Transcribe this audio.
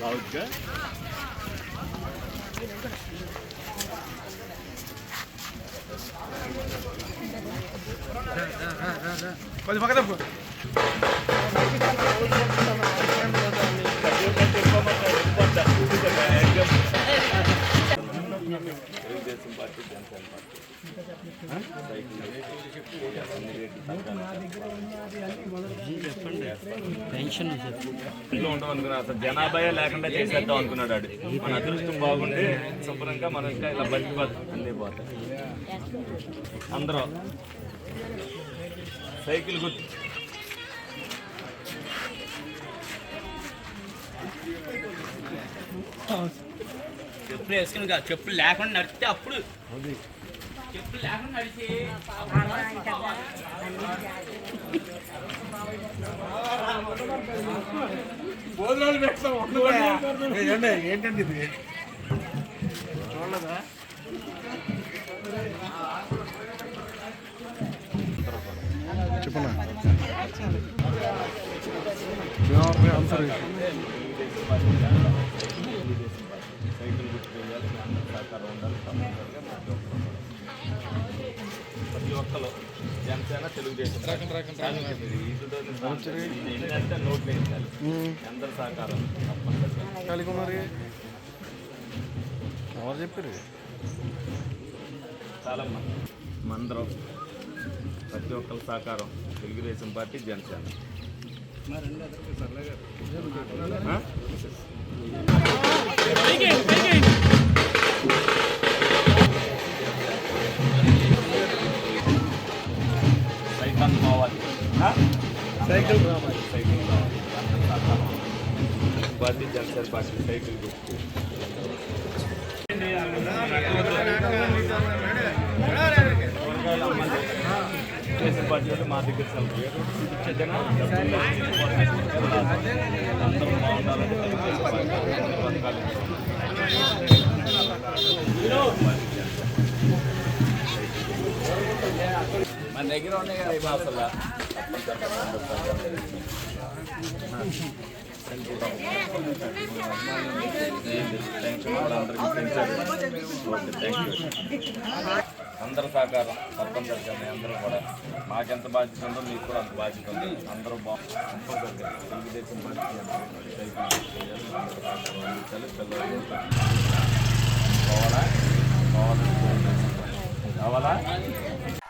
రావచ్చుగా కొంచెం పక్కన తప్పు. తెలుగుదేశం పార్టీ జనసేన పార్టీ ఇంట్లో ఉండవు అనుకున్నా అసలు జనాభా లేకుండా చేసేద్దాం అనుకున్నాడు ఆడు. మన అదృష్టం బాగుండి శుభ్రంగా మనం ఇంకా ఇలా బతికిపోతాం అన్నీ పోతాయి అందరూ సైకిల్ గుర్తు. చెప్పులు వేసుకుని కాదు. చెప్పులు లేకుండా నడిస్తే అప్పుడు భోజనాలు పెడతాం ఏంటండి ఏంటండి ఇది? చూడలేదా? చెప్పనా? ఆన్సర్ సైకిల్ గుర్తు చేయాలి సహకారం ఉండాలి ఒక్కరు జనసేన తెలుగుదేశం ఏంటంటే నోట్లు వేయించాలి అందరి సహకారం తప్పనిసరిగా. కాళీకుమారి ఎవరు చెప్పారు? చాలా మంది మందరం. ప్రతి ఒక్కరి సహకారం. తెలుగుదేశం పార్టీ జనసేన. ఆ? సైకిల్ రావాలి సైకిల్ రావాలి. అందరి సహకారం. పార్టీ జనసేన పార్టీ సైకిల్ గుర్తు పార్టీ వాళ్ళు మా దగ్గర అందరూ బాగుండాలని మన దగ్గర ఉన్నాయి కదా అసలు అందరూ సహకారం. థ్యాంక్స్ అందరికీ థ్యాంక్ యూ అందరూ అందరూ కూడా. మాకెంత బాధ్యత ఉందో మీకు కూడా అంత బాధ్యత ఉంది. అందరూ బాగా తెలుగుదేశం పార్టీ పిల్లలు కావాలా కావాలా